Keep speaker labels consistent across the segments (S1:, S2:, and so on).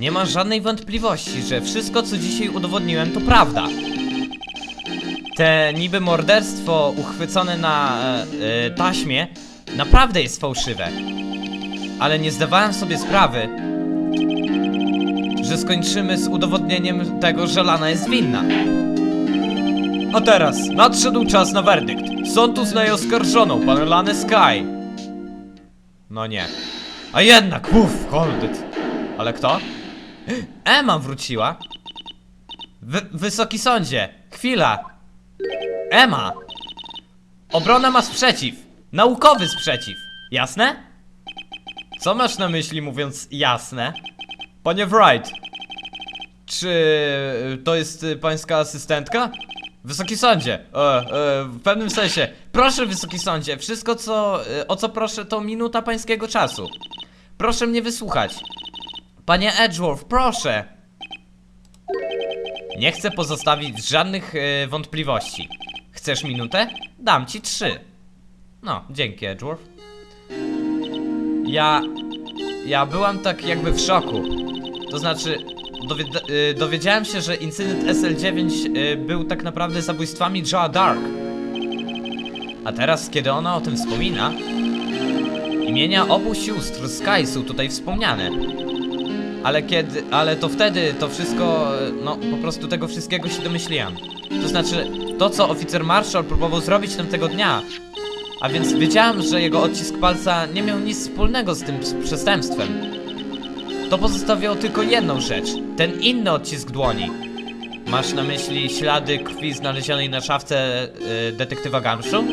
S1: Nie ma żadnej wątpliwości, że wszystko co dzisiaj udowodniłem to prawda. Te niby morderstwo uchwycone na e, e, taśmie naprawdę jest fałszywe. Ale nie zdawałem sobie sprawy, że skończymy z udowodnieniem tego, że Lana jest winna. A teraz nadszedł czas na werdykt. Sąd uznaje oskarżoną pan Lanę Sky. No nie. A jednak, uff, koldyt. Ale kto? Emma wróciła. Wy wysoki sądzie, chwila. Emma. Obrona ma sprzeciw. Naukowy sprzeciw. Jasne? Co masz na myśli mówiąc jasne? Panie Wright. Czy to jest pańska asystentka? Wysoki sądzie, e, e, w pewnym sensie. Proszę, wysoki sądzie, wszystko co, e, o co proszę to minuta pańskiego czasu. Proszę mnie wysłuchać. Panie Edgeworth, proszę. Nie chcę pozostawić żadnych e, wątpliwości. Chcesz minutę? Dam ci trzy. No, dzięki Edgeworth. Ja... Ja byłam tak jakby w szoku. To znaczy, dowied- y, dowiedziałem się, że incydent SL9 y, był tak naprawdę zabójstwami Joa Dark. A teraz, kiedy ona o tym wspomina, imienia obu sióstr Sky są tutaj wspomniane. Ale kiedy, ale to wtedy to wszystko, y, no po prostu tego wszystkiego się domyśliłam. To znaczy, to co oficer Marshall próbował zrobić tamtego dnia, a więc wiedziałam, że jego odcisk palca nie miał nic wspólnego z tym przestępstwem. To pozostawiało tylko jedną rzecz. Ten inny odcisk dłoni. Masz na myśli ślady krwi znalezionej na szafce y, detektywa Gamszu?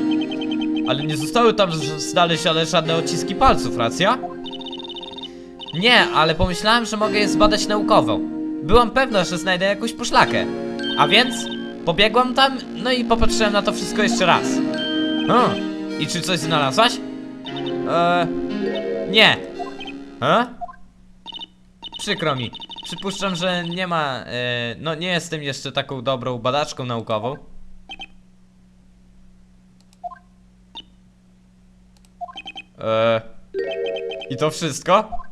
S1: Ale nie zostały tam znalezione żadne odciski palców, racja? Nie, ale pomyślałem, że mogę je zbadać naukowo. Byłam pewna, że znajdę jakąś poszlakę. A więc pobiegłam tam, no i popatrzyłem na to wszystko jeszcze raz. Hmm. I czy coś znalazłaś? Eee, nie. E? Przykro mi. Przypuszczam, że nie ma. E, no, nie jestem jeszcze taką dobrą badaczką naukową. Eee, I to wszystko?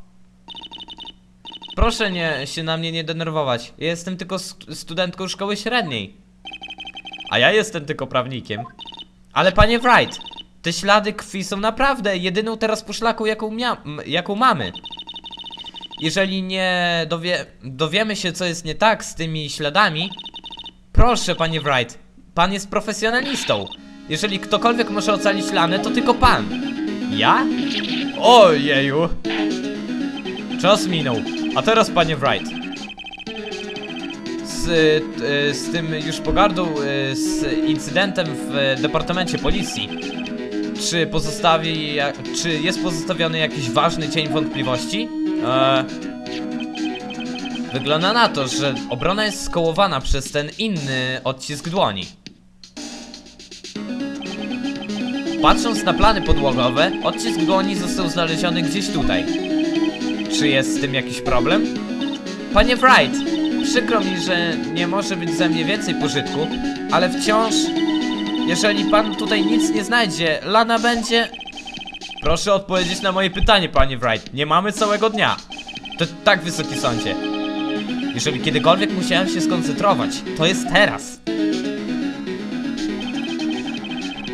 S1: Proszę nie, się na mnie nie denerwować. Ja jestem tylko st studentką szkoły średniej. A ja jestem tylko prawnikiem. Ale panie Wright, te ślady krwi są naprawdę jedyną teraz poszlaką, jaką, jaką mamy. Jeżeli nie dowie dowiemy się, co jest nie tak z tymi śladami, proszę, panie Wright, pan jest profesjonalistą. Jeżeli ktokolwiek może ocalić Lanę, to tylko pan. Ja? Ojeju. Czas minął. A teraz, panie Wright. Z, y, z tym już pogardą, y, z incydentem w Departamencie Policji. Czy pozostawi, czy jest pozostawiony jakiś ważny cień wątpliwości? Eee, wygląda na to, że obrona jest skołowana przez ten inny odcisk dłoni. Patrząc na plany podłogowe, odcisk dłoni został znaleziony gdzieś tutaj. Czy jest z tym jakiś problem? Panie Wright, przykro mi, że nie może być ze mnie więcej pożytku, ale wciąż, jeżeli pan tutaj nic nie znajdzie, Lana będzie... Proszę odpowiedzieć na moje pytanie, panie Wright. Nie mamy całego dnia. To tak, wysoki sądzie. Jeżeli kiedykolwiek musiałem się skoncentrować, to jest teraz.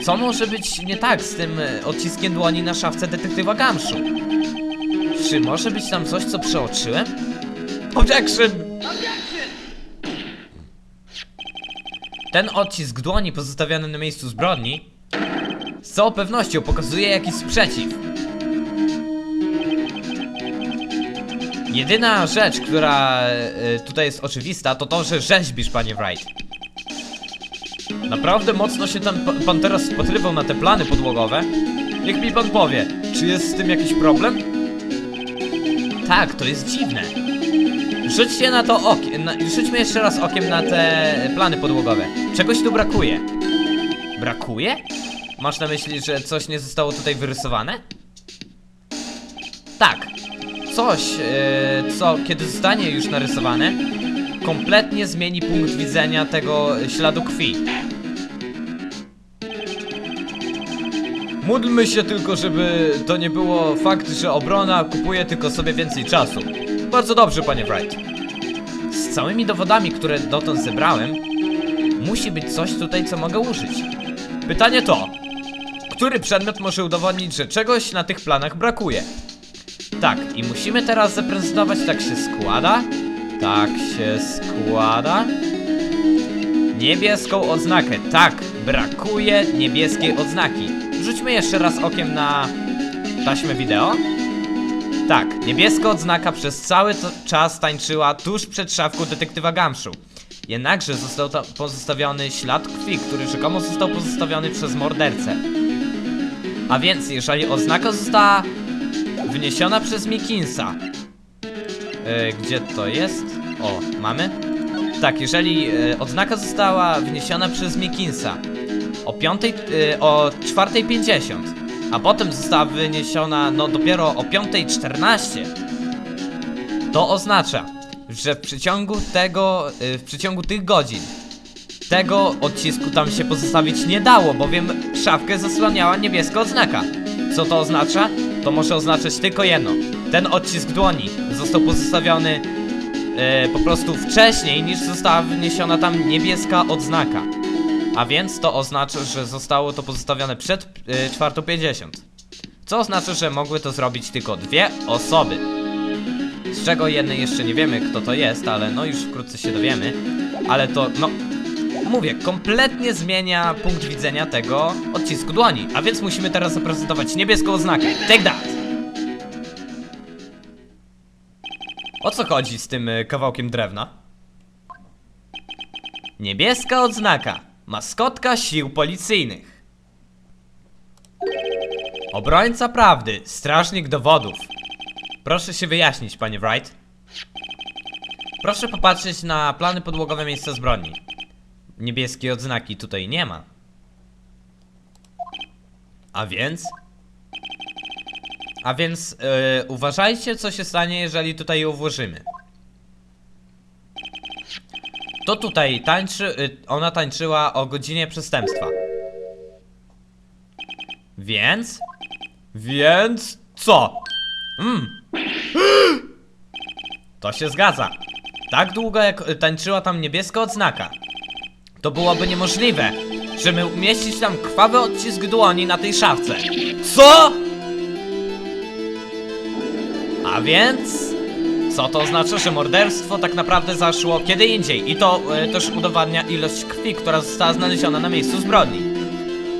S1: Co może być nie tak z tym e, odciskiem dłoni na szafce detektywa Gamszu? Czy może być tam coś, co przeoczyłem? Objection! Ten odcisk dłoni pozostawiony na miejscu zbrodni z całą pewnością pokazuje jakiś sprzeciw. Jedyna rzecz, która e, tutaj jest oczywista, to to, że rzeźbisz, panie Wright. Naprawdę mocno się tam pa- pan teraz spatrywał na te plany podłogowe? Niech mi pan powie, czy jest z tym jakiś problem? Tak, to jest dziwne. Rzućcie na to okiem, rzućmy jeszcze raz okiem na te plany podłogowe. Czegoś tu brakuje. Brakuje? Masz na myśli, że coś nie zostało tutaj wyrysowane? Tak. Coś, e, co kiedy zostanie już narysowane, kompletnie zmieni punkt widzenia tego śladu krwi. Módlmy się tylko, żeby to nie było fakt, że obrona kupuje tylko sobie więcej czasu. Bardzo dobrze, panie Wright. Z całymi dowodami, które dotąd zebrałem, musi być coś tutaj, co mogę użyć. Pytanie to, który przedmiot może udowodnić, że czegoś na tych planach brakuje? Tak, i musimy teraz zaprezentować, tak się składa, tak się składa, niebieską odznakę. Tak, brakuje niebieskiej odznaki. Rzućmy jeszcze raz okiem na taśmę wideo. Tak, niebieska odznaka przez cały czas tańczyła tuż przed szafką detektywa Gamszu. Jednakże został pozostawiony ślad krwi, który rzekomo został pozostawiony przez mordercę. A więc, jeżeli oznaka została wniesiona przez Mikinsa, e, gdzie to jest? O, mamy? Tak, jeżeli e, odznaka została wniesiona przez Mikinsa o 5, e, o 4.50, a potem została wyniesiona no dopiero o 5.14, to oznacza, że w przeciągu tego, e, w przeciągu tych godzin tego odcisku tam się pozostawić nie dało, bowiem szafkę zasłaniała niebieska odznaka. Co to oznacza? To może oznaczać tylko jedno. Ten odcisk dłoni został pozostawiony e, po prostu wcześniej niż została wniesiona tam niebieska odznaka. A więc to oznacza, że zostało to pozostawione przed e, 4.50. Co oznacza, że mogły to zrobić tylko dwie osoby. Z czego jednej jeszcze nie wiemy kto to jest, ale no już wkrótce się dowiemy. Ale to, no, mówię, kompletnie zmienia punkt widzenia tego odcisku dłoni. A więc musimy teraz zaprezentować niebieską oznakę. Take that! O co chodzi z tym y, kawałkiem drewna? Niebieska odznaka. Maskotka sił policyjnych. Obrońca prawdy. Strażnik dowodów. Proszę się wyjaśnić, panie Wright. Proszę popatrzeć na plany podłogowe miejsca zbrodni. Niebieskiej odznaki tutaj nie ma. A więc? A więc yy, uważajcie, co się stanie, jeżeli tutaj ją włożymy. To tutaj tańczy, y, ona tańczyła o godzinie przestępstwa. Więc? Więc co? Mm. To się zgadza. Tak długo jak y, tańczyła tam niebieska odznaka, to byłoby niemożliwe, żeby umieścić tam krwawy odcisk dłoni na tej szafce. Co? A więc... Co to oznacza, że morderstwo tak naprawdę zaszło kiedy indziej i to e, też udowadnia ilość krwi, która została znaleziona na miejscu zbrodni.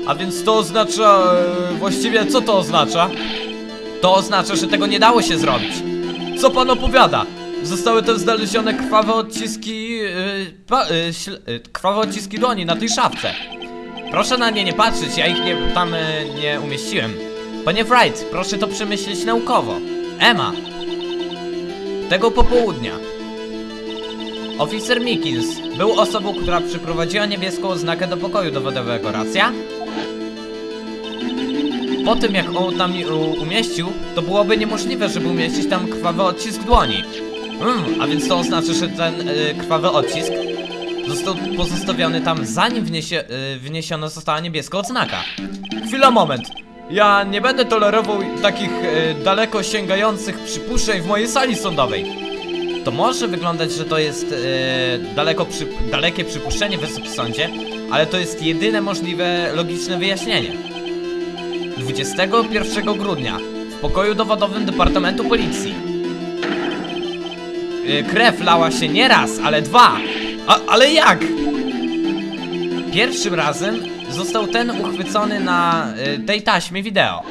S1: A więc to oznacza... E, właściwie co to oznacza? To oznacza, że tego nie dało się zrobić. Co pan opowiada? Zostały też znalezione krwawe odciski... Yy, pa, yy, śl, yy, krwawe odciski dłoni na tej szafce. Proszę na nie nie patrzeć, ja ich nie, tam yy, nie umieściłem. Panie Wright, proszę to przemyśleć naukowo. Emma. Tego popołudnia. Oficer Mikins był osobą, która przyprowadziła niebieską oznakę do pokoju dowodowego, racja? Po tym jak on tam umieścił, to byłoby niemożliwe, żeby umieścić tam krwawy odcisk dłoni. Mm, a więc to oznacza, że ten y, krwawy odcisk został pozostawiony tam zanim wniesie, y, wniesiona została niebieska odznaka. Chwila, moment. Ja nie będę tolerował takich y, daleko sięgających przypuszczeń w mojej sali sądowej. To może wyglądać, że to jest y, daleko przy, dalekie przypuszczenie w Wysokim Sądzie, ale to jest jedyne możliwe logiczne wyjaśnienie. 21 grudnia w pokoju dowodowym Departamentu Policji. Y, Krew lała się nie raz, ale dwa. A, ale jak? Pierwszym razem został ten uchwycony na y, tej taśmie wideo.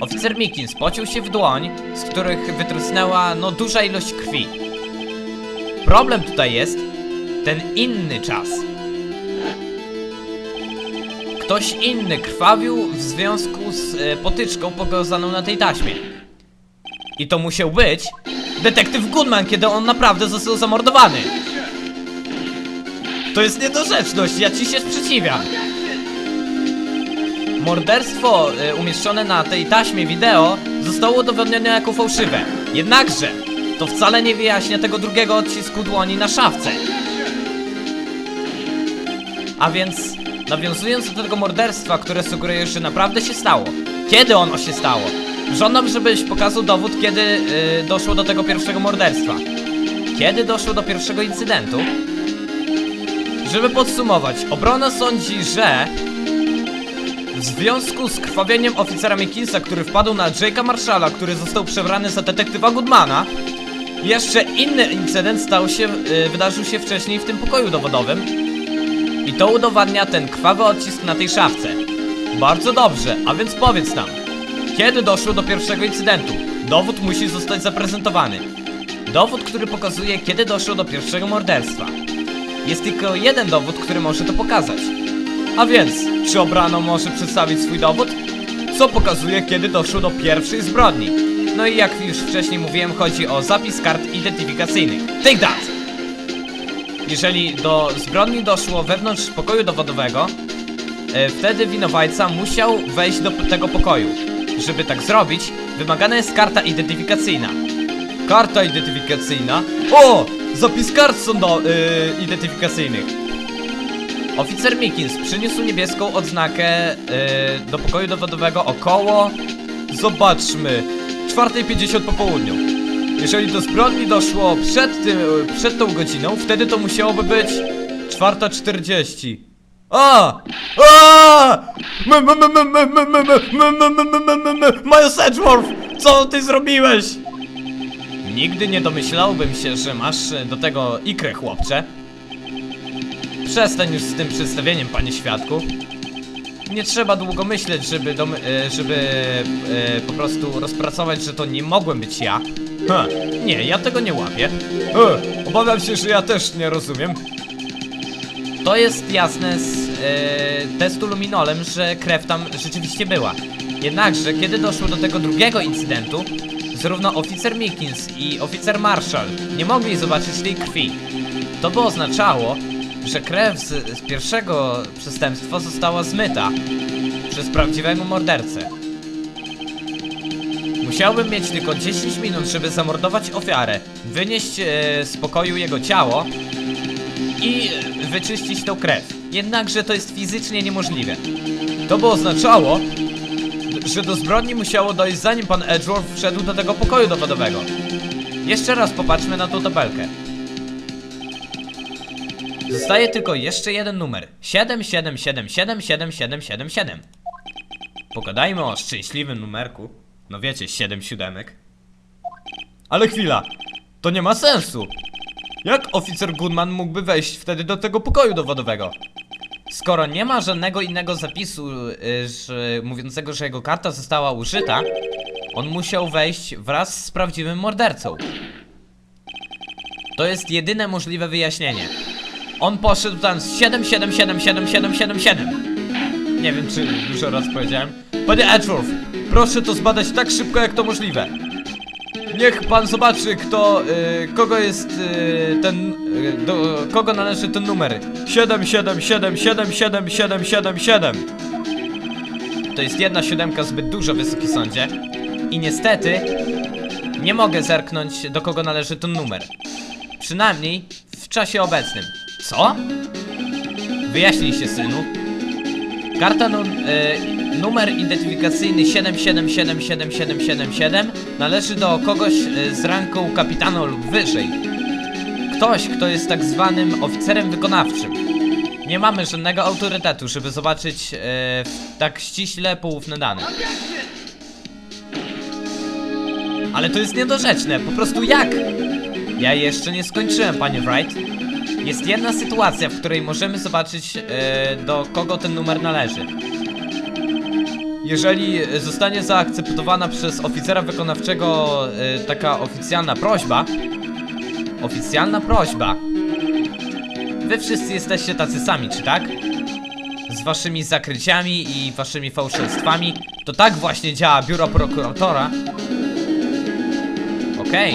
S1: Oficer Mikins pociął się w dłoń, z których wytrusnęła no duża ilość krwi. Problem tutaj jest ten inny czas. Ktoś inny krwawił w związku z e, potyczką pokazaną na tej taśmie. I to musiał być detektyw Goodman, kiedy on naprawdę został zamordowany. To jest niedorzeczność, ja ci się sprzeciwiam. Morderstwo e, umieszczone na tej taśmie wideo zostało udowodnione jako fałszywe. Jednakże to wcale nie wyjaśnia tego drugiego odcisku dłoni na szafce. A więc nawiązując do tego morderstwa, które sugeruje, że naprawdę się stało. Kiedy ono się stało? Żądam, żebyś pokazał dowód, kiedy y, doszło do tego pierwszego morderstwa. Kiedy doszło do pierwszego incydentu? Żeby podsumować, obrona sądzi, że w związku z krwawieniem oficera Mickinsa, który wpadł na Jake'a Marshalla, który został przebrany za detektywa Goodmana, jeszcze inny incydent stał się, y, wydarzył się wcześniej w tym pokoju dowodowym i to udowadnia ten krwawy odcisk na tej szafce. Bardzo dobrze, a więc powiedz nam, kiedy doszło do pierwszego incydentu? Dowód musi zostać zaprezentowany. Dowód, który pokazuje, kiedy doszło do pierwszego morderstwa. Jest tylko jeden dowód, który może to pokazać. A więc, czy obrano może przedstawić swój dowód? Co pokazuje, kiedy doszło do pierwszej zbrodni? No i jak już wcześniej mówiłem, chodzi o zapis kart identyfikacyjnych. Take that! Jeżeli do zbrodni doszło wewnątrz pokoju dowodowego, e, wtedy winowajca musiał wejść do tego pokoju. Żeby tak zrobić, wymagana jest karta identyfikacyjna. Karta identyfikacyjna? O! Zapis kart sądo yy, identyfikacyjnych. Oficer Mikins przyniósł niebieską odznakę yy, do pokoju dowodowego około... Zobaczmy. 4.50 po południu. Jeżeli do zbrodni doszło przed, tym, przed tą godziną, wtedy to musiałoby być 4.40. A! A! Miles Edgeworth! Co ty zrobiłeś? Nigdy nie domyślałbym się, że masz e, do tego ikrę, chłopcze. Przestań już z tym przedstawieniem, panie świadku. Nie trzeba długo myśleć, żeby, e, żeby e, po prostu rozpracować, że to nie mogłem być ja. Ha, nie, ja tego nie łapię. E, obawiam się, że ja też nie rozumiem. To jest jasne z e, testu luminolem, że krew tam rzeczywiście była. Jednakże, kiedy doszło do tego drugiego incydentu, zarówno oficer Mickens i oficer Marshall nie mogli zobaczyć tej krwi. To by oznaczało, że krew z, z pierwszego przestępstwa została zmyta przez prawdziwego mordercę. Musiałbym mieć tylko 10 minut, żeby zamordować ofiarę, wynieść e, z pokoju jego ciało i e, wyczyścić tą krew. Jednakże to jest fizycznie niemożliwe. To by oznaczało, że do zbrodni musiało dojść zanim pan Edgeworth wszedł do tego pokoju dowodowego. Jeszcze raz popatrzmy na tą tabelkę. Zostaje tylko jeszcze jeden numer. 77777777. Pogadajmy o szczęśliwym numerku. No wiecie, 7 siódemek. Ale chwila, to nie ma sensu. Jak oficer Goodman mógłby wejść wtedy do tego pokoju dowodowego? Skoro nie ma żadnego innego zapisu y, że, mówiącego, że jego karta została użyta, on musiał wejść wraz z prawdziwym mordercą. To jest jedyne możliwe wyjaśnienie. On poszedł tam z 77777777. Nie wiem, czy dużo raz powiedziałem. Panie Edgeworth, proszę to zbadać tak szybko, jak to możliwe. Niech pan zobaczy, kto, y, kogo jest y, ten, y, do kogo należy ten numer. 77777777. To jest jedna siódemka zbyt dużo, wysoki sądzie. I niestety, nie mogę zerknąć, do kogo należy ten numer. Przynajmniej w czasie obecnym. Co? Wyjaśnij się, synu. Karta nu e, numer identyfikacyjny 77777777 należy do kogoś e, z ranką kapitana lub wyżej. Ktoś, kto jest tak zwanym oficerem wykonawczym. Nie mamy żadnego autorytetu, żeby zobaczyć w tak ściśle poufne dane. Ale to jest niedorzeczne, po prostu jak? Ja jeszcze nie skończyłem, panie Wright. Jest jedna sytuacja, w której możemy zobaczyć, e, do kogo ten numer należy. Jeżeli zostanie zaakceptowana przez oficera wykonawczego e, taka oficjalna prośba, oficjalna prośba, wy wszyscy jesteście tacy sami, czy tak? Z waszymi zakryciami i waszymi fałszerstwami, to tak właśnie działa biuro prokuratora. Okej.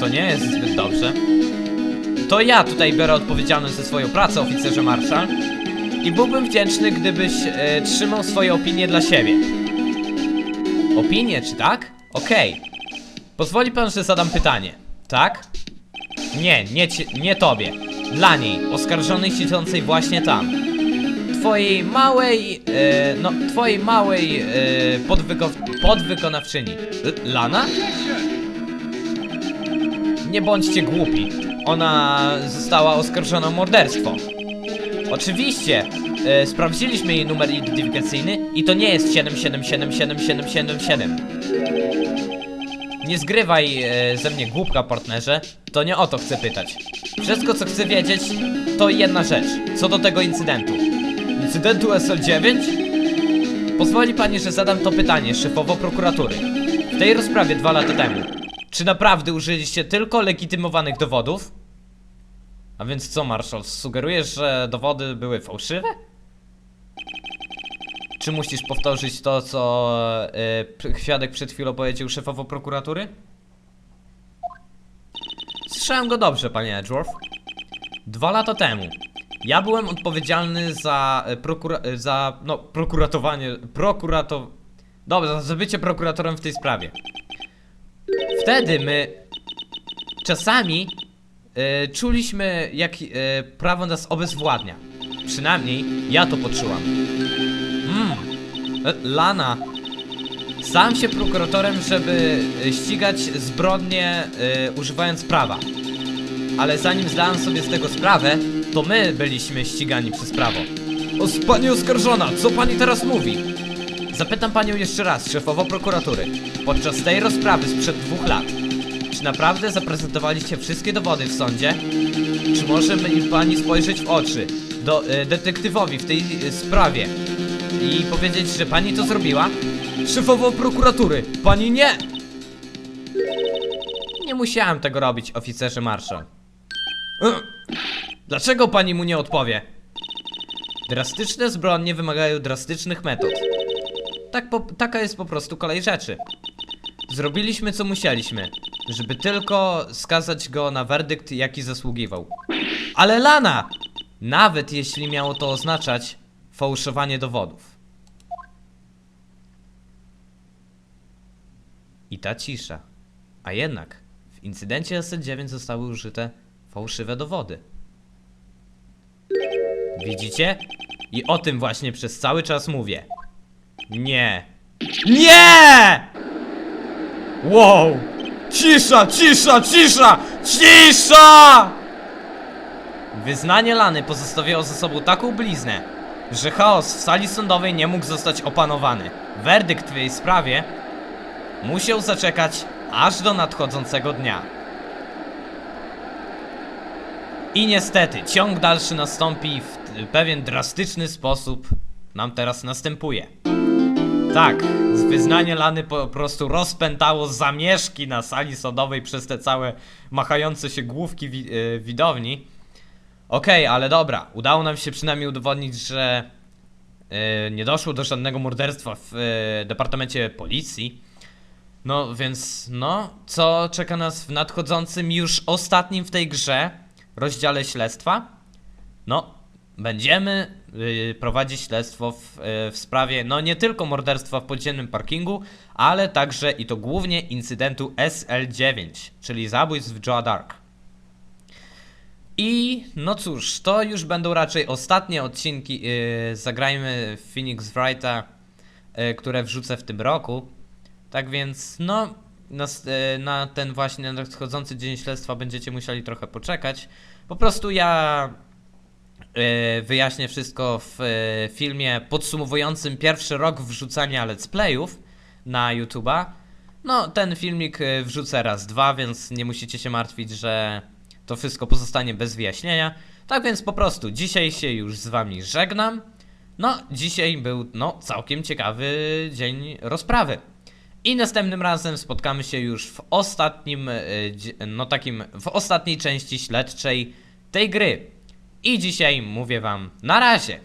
S1: To nie jest zbyt dobrze. To ja tutaj biorę odpowiedzialność za swoją pracę, oficerze Marszal. I byłbym wdzięczny, gdybyś e, trzymał swoje opinie dla siebie. Opinie, czy tak? Okej. Pozwoli pan, że zadam pytanie. Tak? Nie, nie, ci, nie tobie. Dla niej, oskarżonej siedzącej właśnie tam. twojej małej, e, no, twojej małej e, podwyko podwykonawczyni. L Lana? Nie bądźcie głupi. Ona została oskarżona o morderstwo. Oczywiście, e, sprawdziliśmy jej numer identyfikacyjny i to nie jest 777777. Nie zgrywaj e, ze mnie głupka, partnerze. To nie o to chcę pytać. Wszystko, co chcę wiedzieć, to jedna rzecz. Co do tego incydentu. Incydentu SL9? Pozwoli pani, że zadam to pytanie szefowo prokuratury. W tej rozprawie dwa lata temu. Czy naprawdę użyliście tylko legitymowanych dowodów? A więc co, Marshall? Sugerujesz, że dowody były fałszywe? Czy musisz powtórzyć to, co świadek przed chwilą powiedział szefowo prokuratury? Słyszałem go dobrze, panie Edgeworth. Dwa lata temu ja byłem odpowiedzialny za e, prokura e, za no prokuratowanie prokurato Dobrze, za bycie prokuratorem w tej sprawie. Wtedy my czasami e, czuliśmy jak e, prawo nas obezwładnia. Przynajmniej ja to poczułam. Mm. E, Lana Stałem się prokuratorem, żeby ścigać zbrodnie używając prawa. Ale zanim zdałem sobie z tego sprawę, to my byliśmy ścigani przez prawo. O, pani oskarżona, co pani teraz mówi? Zapytam panią jeszcze raz, szefowo prokuratury. Podczas tej rozprawy sprzed dwóch lat, czy naprawdę zaprezentowaliście wszystkie dowody w sądzie? Czy może mi pani spojrzeć w oczy do e, detektywowi w tej e, sprawie i powiedzieć, że pani to zrobiła? Szefowo prokuratury, pani nie! Nie musiałem tego robić, oficerze Marshall. Ugh. Dlaczego pani mu nie odpowie? Drastyczne zbrodnie wymagają drastycznych metod. Tak taka jest po prostu kolej rzeczy. Zrobiliśmy co musieliśmy, żeby tylko skazać go na werdykt, jaki zasługiwał. Ale Lana! Nawet jeśli miało to oznaczać fałszowanie dowodów. I ta cisza. A jednak w incydencie SL9 zostały użyte fałszywe dowody. Widzicie? I o tym właśnie przez cały czas mówię. Nie. Nie! Wow! Cisza, cisza, cisza! Cisza! Wyznanie Lany pozostawiało za sobą taką bliznę, że chaos w sali sądowej nie mógł zostać opanowany. Werdykt w jej sprawie musiał zaczekać aż do nadchodzącego dnia. I niestety, ciąg dalszy nastąpi w pewien drastyczny sposób. Nam teraz następuje. Tak, wyznanie Lany po prostu rozpętało zamieszki na sali sądowej przez te całe machające się główki wi y, widowni. Okej, ale dobra, udało nam się przynajmniej udowodnić, że y, nie doszło do żadnego morderstwa w y, departamencie policji. No więc, no, co czeka nas w nadchodzącym już ostatnim w tej grze rozdziale śledztwa? No, będziemy y, prowadzić śledztwo w, y, w sprawie, no nie tylko morderstwa w podziemnym parkingu, ale także i to głównie incydentu SL9, czyli zabójstw Joa Dark. I no cóż, to już będą raczej ostatnie odcinki yy, Zagrajmy Phoenix Wrighta, które wrzucę w tym roku. Tak więc, no, na, na ten właśnie nadchodzący dzień śledztwa będziecie musieli trochę poczekać. Po prostu ja wyjaśnię wszystko w yy, filmie podsumowującym pierwszy rok wrzucania let's playów na YouTube'a. No, ten filmik y, wrzucę raz, dwa, więc nie musicie się martwić, że to wszystko pozostanie bez wyjaśnienia. Tak więc po prostu dzisiaj się już z wami żegnam. No, dzisiaj był no całkiem ciekawy dzień rozprawy. I następnym razem spotkamy się już w ostatnim, no takim, w ostatniej części śledczej tej gry. I dzisiaj mówię wam na razie.